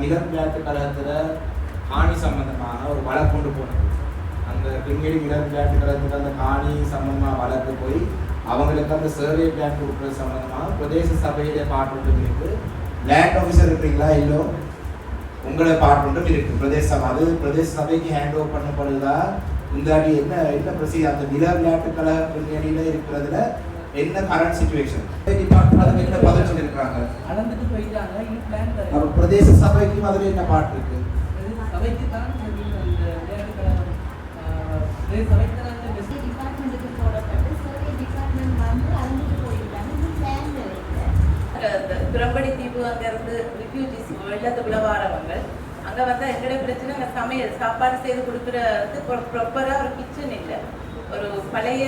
Milan விளையாட்டு கழகத்தில் காணி சம்பந்தமாக ஒரு வழக்கு கொண்டு போனது. அந்த பின்வெளி மிலன் விளையாட்டு கழகத்தில் அந்த காணி சம்பந்தமாக வழக்கு போய் அவங்களுக்கு அந்த சர்வே பிளான் கொடுக்குறது சம்பந்தமாக பிரதேச சபையில பாட்டு இருக்கு. லேண்ட் ஆஃபீஸர் இருக்கிறீங்களா? இல்லோ? உங்களை பாட்டு ஒன்றும் இருக்கு. பிரதேச சபை. அது பிரதேச சபைக்கு ஹேண்ட் ஓவர் பண்ணப்படுதா? இந்தாடி என்ன என்ன பிரசி அந்த நில விளையாட்டு கழக பின்னணியில இருக்கிறதுல என்ன கரண்ட் சுச்சுவேஷன் டிபார்ட்மெண்ட் என்ன பதில் சொல்லியிருக்காங்க அளந்துட்டு போயிட்டாங்க இது பிளான் அப்ப பிரதேச சபைக்கும் அதுல என்ன பாட்டு இருக்கு? சபைக்கு தான் சபைக்கு தான் டிபார்ட்மெண்ட்டுக்கு போடப்பட்டு சர்வே டிபார்ட்மெண்ட் வந்து அளந்துட்டு போயிட்டாங்க. இன்னும் பிளான் இருக்கு அந்த பிரம்படி தீவு அங்க இருந்து ரிஃப்யூஜிஸ் வெள்ளத்துக்குள்ள வாரவங்க அங்க வந்து எங்களுடைய பிரச்சனை? அங்க சமையல் சாப்பாடு செய்து கொடுக்கறது ப்ராப்பரா ஒரு கிச்சன் இல்லை. ஒரு பழைய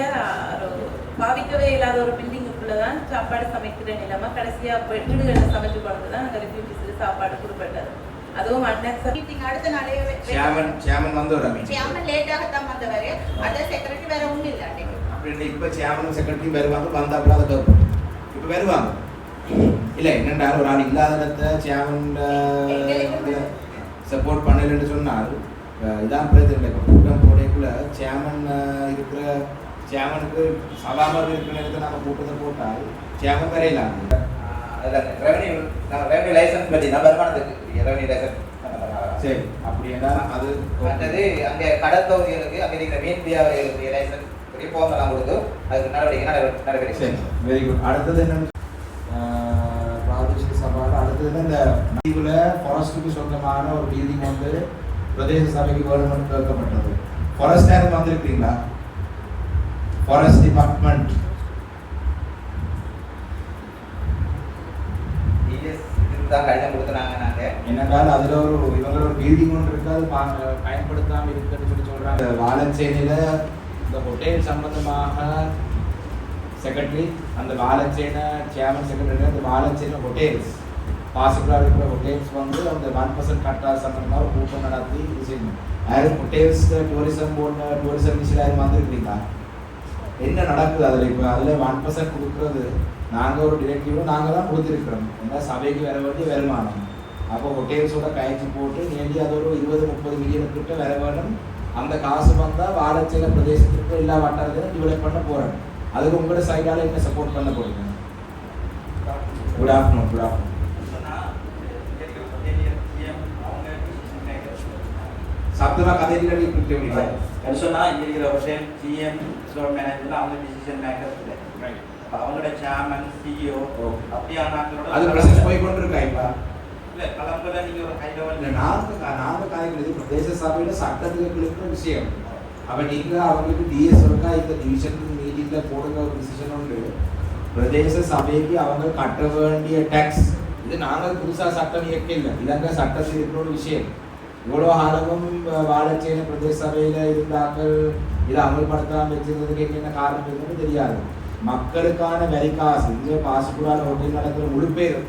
ஒரு பாவிக்கவே இல்லாத ஒரு பில்டிங்குக்குள்ள தான் சாப்பாடு சமைக்கிற நிலைமை கடைசியா வீடுகளில் சமைச்சு கொண்டு தான் அங்க ரிஃப்யூஜிஸ்க்கு சாப்பாடு கொடுப்பட்டது அதுவும் மீட்டிங் அடுத்த நாளே சேமன் சேமன் வந்து ஒரு மீட்டிங் சேமன் லேட்டாகத்தான் வந்தவர். அத செக்ரட்டரி வேற ஒண்ணும் இல்ல அன்னைக்கு. அப்படின்னு இப்ப சேமனும் செக்ரட்டரி வருவாங்க வந்தா கூட அதை கேட்போம் இப்ப வருவாங்க. இல்ல என்னண்டா ஒரு ஆள் இல்லாத இடத்த சேமன் சப்போர்ட் பண்ணலன்னு சொன்னால் அஹ் இதான் பிரச்சனை இப்போ கூட்டம் போடைக்குள்ள சேமன் இருக்கிற சேமனுக்கு சபாமல் இருக்கிற நேரத்தை நம்ம கூட்டத்தை போட்டால் சேமன் வரையலாம் ரெவன்யூ ரெவன்யூ லைசன்ஸ் பற்றி தான் வருமானத்துக்கு ரெவன்யூ லைசன்ஸ் சரி. அப்படி என்றால் அது மற்றது அங்கே கடற்தொகுதிகளுக்கு அங்கே இருக்கிற மீன் பிரியாவர்களுக்கு லைசன்ஸ் பற்றி போகலாம் கொடுத்து அதுக்கு நடவடிக்கை நடைபெறும் சரி. வெரி குட் அடுத்தது ஆஹ், பிராதேசிக சபாவில் அடுத்தது இந்த தீவுல ஃபாரஸ்ட்டுக்கு சொந்தமான ஒரு பில்டிங் வந்து பிரதேச சபைக்கு கவர்மெண்ட் கேட்கப்பட்டது. ஃபாரஸ்ட் நேரம் வந்திருக்கீங்களா? ஃபாரஸ்ட் டிபார்ட்மெண்ட் தான் கடிதம் கொடுத்துனாங்க நாங்கள் என்னென்றால் அதுல ஒரு இவங்க ஒரு பில்டிங் ஒன்று இருக்கு அது பா- பயன்படுத்தாம இருக்குன்னு சொல்லி சொல்றாங்க. வாழச்சேனையில இந்த ஹோட்டல் சம்பந்தமாக செக்ரட்டரி அந்த வாழச்சேனை சேர்மன் செக்ரட்டரி அந்த வாழச்சேனை ஹோட்டல்ஸ் பாசிபிளாக இருக்கிற ஹோட்டல்ஸ் வந்து அந்த ஒன் பர்சன்ட் கட்டா அந்த மாதிரி கூட்டம் நடத்தி இது செய்யணும். யாரும் ஹோட்டல்ஸ் டூரிசம் போன டூரிசம் மிஷில் யாரும் வந்திருக்கீங்களா? என்ன நடக்குது அதில்? இப்போ அதில் ஒன் பர்சன்ட் கொடுக்குறது நாங்கள் ஒரு டிரெக்டிவும் நாங்கள் தான் கொடுத்துருக்குறோம். ஏன்னா சபைக்கு வர வேண்டிய வருமானம். அப்போ ஹோட்டல்ஸோட கழிச்சு போட்டு நேரடி அது ஒரு இருபது முப்பது மில்லியன் கிட்ட வர வேணும் அந்த காசு வந்தால் வாரச்சில பிரதேசத்துக்கு எல்லா வட்டாரத்திலும் டிவலப் பண்ண போகிறேன் அதுக்கு உங்களோட சைடால் என்ன சப்போர்ட் பண்ண போறீங்க? குட் ஆஃப்டர்நூன் குட் ஆஃப்டர்நூன் சப்தமாக கதையில் கொடுத்து அது சொன்னா இங்க இருக்கிற ஒரு டைம் சிஎம் ஸ்டோர் மேனேஜர் அவங்க டிசிஷன் மேக்கர்ஸ் இல்லை அப்ப அவங்களோட சேர்மன் சிஇஓ. அப்படியான அது ப்ரொசஸ் போய் கொண்டிருக்கா இப்போ இல்ல கலம்புல நீங்க ஒரு ஹை இல்ல, லெவல் நாங்க நாங்க காய்க்கிறது பிரதேச சபையில சட்டத்துக்கு இருக்கிற விஷயம் அப்ப நீங்க அவங்களுக்கு டிஎஸ் இருக்கா இந்த டிவிஷன் மீட்டிங்ல போடுங்க ஒரு டிசிஷன் உண்டு பிரதேச சபைக்கு அவங்க கட்ட வேண்டிய டேக்ஸ் இது நாங்க புதுசா சட்டம் இயக்க இல்லை இலங்கை சட்டத்தில் இருக்கிற ஒரு விஷயம் இவ்வளோ காலமும் வாழச்சேன பிரதேச சபையில இருந்தாக்கள் இதை அமல்படுத்தாமல் வச்சிருந்ததுக்கு என்ன காரணம் இருக்குன்னு தெரியாது மக்களுக்கான வரி காசு இங்கே பாசிபிளான ஹோட்டல் நடக்கிற முழு பேரும்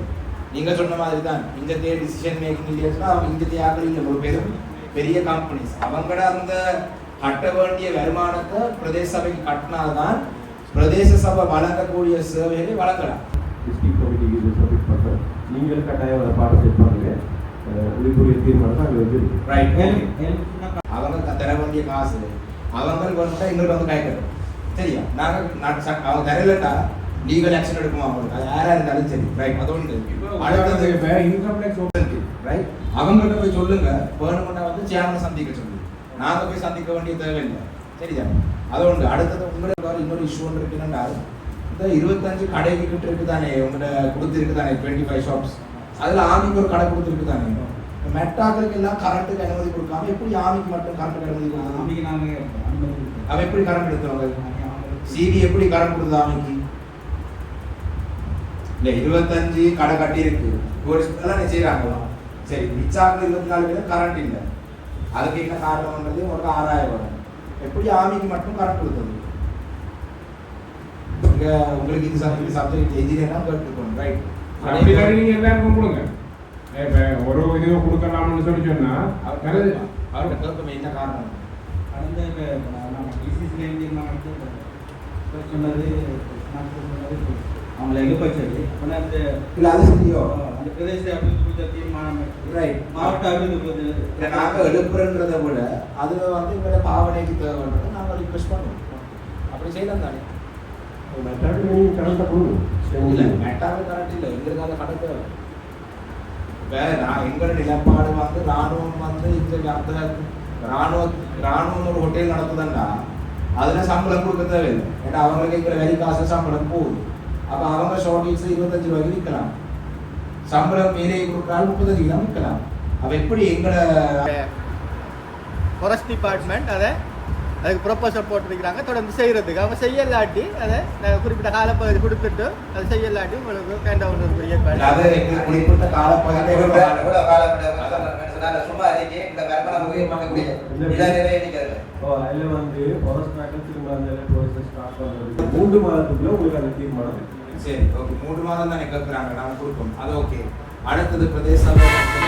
நீங்க சொன்ன மாதிரி தான் இந்த தே டிசிஷன் மேக்கிங் இல்லையா அவங்க இந்த இல்லை முழு பேரும் பெரிய கம்பெனிஸ் அவங்கள அந்த கட்ட வேண்டிய வருமானத்தை பிரதேச சபைக்கு கட்டினால்தான் பிரதேச சபை வழங்கக்கூடிய சேவைகளை வழங்கலாம் டிஸ்ட்ரிக்ட் கமிட்டி இது சப்மிட் நீங்கள் கட்டாயம் அதை பார்ட்டிசிபேட் பண்ணுங்க இதுக்குரிய தீர்மானம் அங்கே வந்து ரைட் அவங்க தர வேண்டிய காசு அவங்க கவர்மெண்ட்டாக எங்களுக்கு வந்து கேட்கணும் சரியா? நாங்கள் அவங்க தரலட்டா லீகல் ஆக்ஷன் எடுக்குமா அவங்களுக்கு? அது யாராக இருந்தாலும் சரி. ரைட் அது ஒன்று அடுத்தது இன்கம் டேக்ஸ் ரைட் அவங்கள்ட்ட போய் சொல்லுங்க. வேணுமெண்டா வந்து சேர்மனை சந்திக்க சொல்லு. நாங்க போய் சந்திக்க வேண்டிய தேவையில்லை. சரியா? அது ஒன்று அடுத்தது உங்களுக்கு ஒரு இன்னொரு இஷ்யூ ஒன்று இருக்குன்னா இந்த இருபத்தஞ்சு கடைக்கு கிட்ட இருக்கு தானே உங்கள்ட்ட கொடுத்துருக்கு தானே டுவெண்ட்டி ஃபைவ் ஷாப்ஸ் அதுல ஆமிக்கு ஒரு கடை கொடுத்துருக்கு தானே மெட்டாக்களுக்கு எல்லாம் கரண்ட்டுக்கு அனுமதி கொடுக்காம எப்படி ஆமிக்கு மட்டும் கரண்ட்டுக்கு அனுமதி கொடுத்தாங்க அவன் எப்படி கரண்ட் எடுத்தவங்க? சிபி எப்படி கரண்ட் கொடுத்தது ஆமிக்கு இல்ல இருபத்தஞ்சு கடை கட்டி இருக்கு டூரிஸ்ட் எல்லாம் செய்யறாங்க சரி மிச்சாங்க இருபத்தி நாலு பேரும் கரண்ட் இல்லை. அதுக்கு என்ன காரணம்ன்றது உங்களுக்கு ஆறாயிரம் வரும் எப்படி ஆமிக்கு மட்டும் கரண்ட் கொடுத்தது? உங்களுக்கு இது சப்ஜெக்ட் என்ஜினியர் கேட்டுருக்கணும் ரைட் அப்படி நீங்க எல்லாருக்கும் கொடுங்க. இப்ப ஒரு இது கொடுக்கலாம்னு சொல்லி சொன்னா நல்லது அவர்கிட்ட கேட்போம் என்ன காரணம்? கடந்த இப்போ நம்ம நமக்கு இப்போ சொன்னது அவங்கள எழுப்ப சொல்லி அப்போ அந்த இல்ல அது சரியோ அந்த பிரதேச அபிவிருத்தி தீர்மானம் ரைட் மாவட்ட அபிவிருத்தி நாங்கள் எழுப்புறன்றதை விட அது வந்து எங்களோட பாவனைக்கு தேவைன்றது நாங்கள் ரிக்வெஸ்ட் பண்ணுவோம். அப்படி செய்யலாம் தானே. மெட்டாக்கு நீங்கள் கரண்ட்டை கொடுங்க இல்லை மெட்டாவே கரெக்ட் இல்லை. எங்களுக்கு அந்த கணக்கு இப்போ நான் எங்களோட நிலப்பாடு வந்து ராணுவம் வந்து இந்த அந்த ராணுவ ராணுவம் ஒரு ஹோட்டல் நடத்துதுன்னா அதில் சம்பளம் கொடுக்க தேவையில்லை. ஏன்னா அவங்களுக்கு இருக்கிற வேலை காசு சம்பளம் போகுது அப்போ அவங்க ஷார்டேஜ் இருபத்தஞ்சு ரூபாய்க்கு விற்கலாம். சம்பளம் மீறி கொடுக்குறாலும் முப்பத்தஞ்சு கிலோ விற்கலாம். அப்போ எப்படி எங்களை ஃபாரஸ்ட் டிபார்ட்மெண்ட் அதை அதுக்கு ப்ரொப்போசல் போட்டிருக்கிறாங்க. தொடர்ந்து செய்கிறதுக்கு அவங்க செய்யலாட்டி அதை நாங்கள் குறிப்பிட்ட காலப்பகுதி கொடுத்துட்டு அதை செய்யலாட்டி உங்களுக்கு கேண்ட் அது எங்களுக்கு குறிப்பிட்ட ஓ அதில் வந்து ஃபாரஸ்ட் மேக்கர் திரும்ப அந்த ப்ரோசஸ் ஸ்டார்ட் பண்ணுறதுக்கு மூன்று மாதத்துக்குள்ள உங்களுக்கு அந்த தீர்மானம் சரி ஓகே மூணு மாதம் தான் கேட்குறாங்க நாங்கள் கொடுப்போம். அது ஓகே அடுத்தது பிரதேச சபை